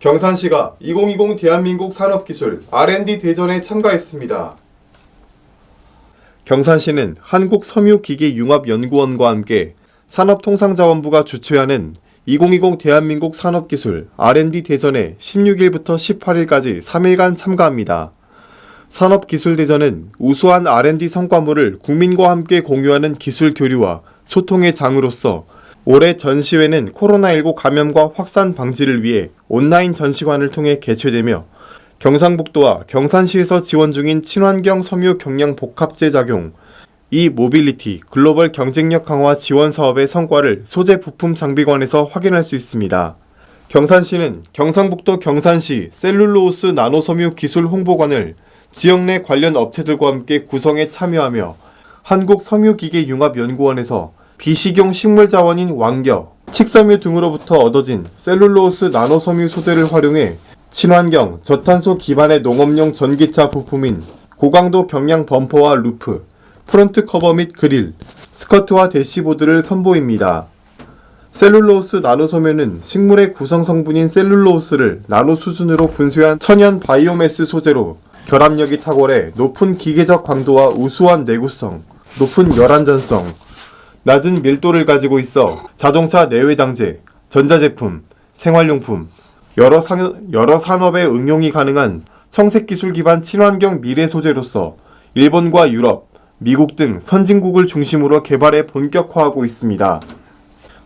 경산시가 2020 대한민국 산업기술 R&D 대전에 참가했습니다. 경산시는 한국섬유기계융합연구원과 함께 산업통상자원부가 주최하는 2020 대한민국 산업기술 R&D 대전에 16일부터 18일까지 3일간 참가합니다. 산업기술대전은 우수한 R&D 성과물을 국민과 함께 공유하는 기술 교류와 소통의 장으로서 올해 전시회는 코로나19 감염과 확산 방지를 위해 온라인 전시관을 통해 개최되며 경상북도와 경산시에서 지원 중인 친환경 섬유 경량 복합재 작용, 이 모빌리티 글로벌 경쟁력 강화 지원 사업의 성과를 소재 부품 장비관에서 확인할 수 있습니다. 경산시는 경상북도 경산시 셀룰로스 나노섬유 기술 홍보관을 지역 내 관련 업체들과 함께 구성에 참여하며 한국섬유기계융합연구원에서 비식용 식물 자원인 왕겨, 칡섬유 등으로부터 얻어진 셀룰로스 나노섬유 소재를 활용해 친환경, 저탄소 기반의 농업용 전기차 부품인 고강도 경량 범퍼와 루프, 프론트 커버 및 그릴, 스커트와 대시보드를 선보입니다. 셀룰로스 나노섬유는 식물의 구성 성분인 셀룰로스를 나노 수준으로 분쇄한 천연 바이오매스 소재로 결합력이 탁월해 높은 기계적 강도와 우수한 내구성, 높은 열안전성, 낮은 밀도를 가지고 있어 자동차 내외장재, 전자제품, 생활용품, 여러, 산, 여러 산업에 응용이 가능한 청색 기술 기반 친환경 미래 소재로서 일본과 유럽, 미국 등 선진국을 중심으로 개발에 본격화하고 있습니다.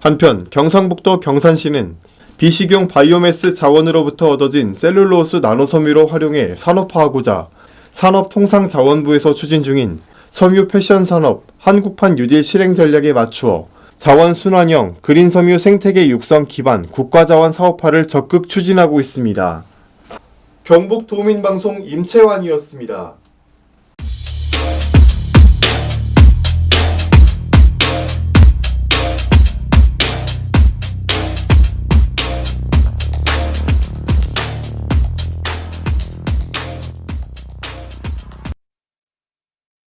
한편 경상북도 경산시는 비식용 바이오매스 자원으로부터 얻어진 셀룰로스 나노섬유로 활용해 산업화하고자 산업통상자원부에서 추진 중인 섬유 패션 산업 한국판 뉴딜 실행 전략에 맞추어 자원 순환형 그린 섬유 생태계 육성 기반 국가자원 사업화를 적극 추진하고 있습니다. 경북 도민방송 임채환이었습니다.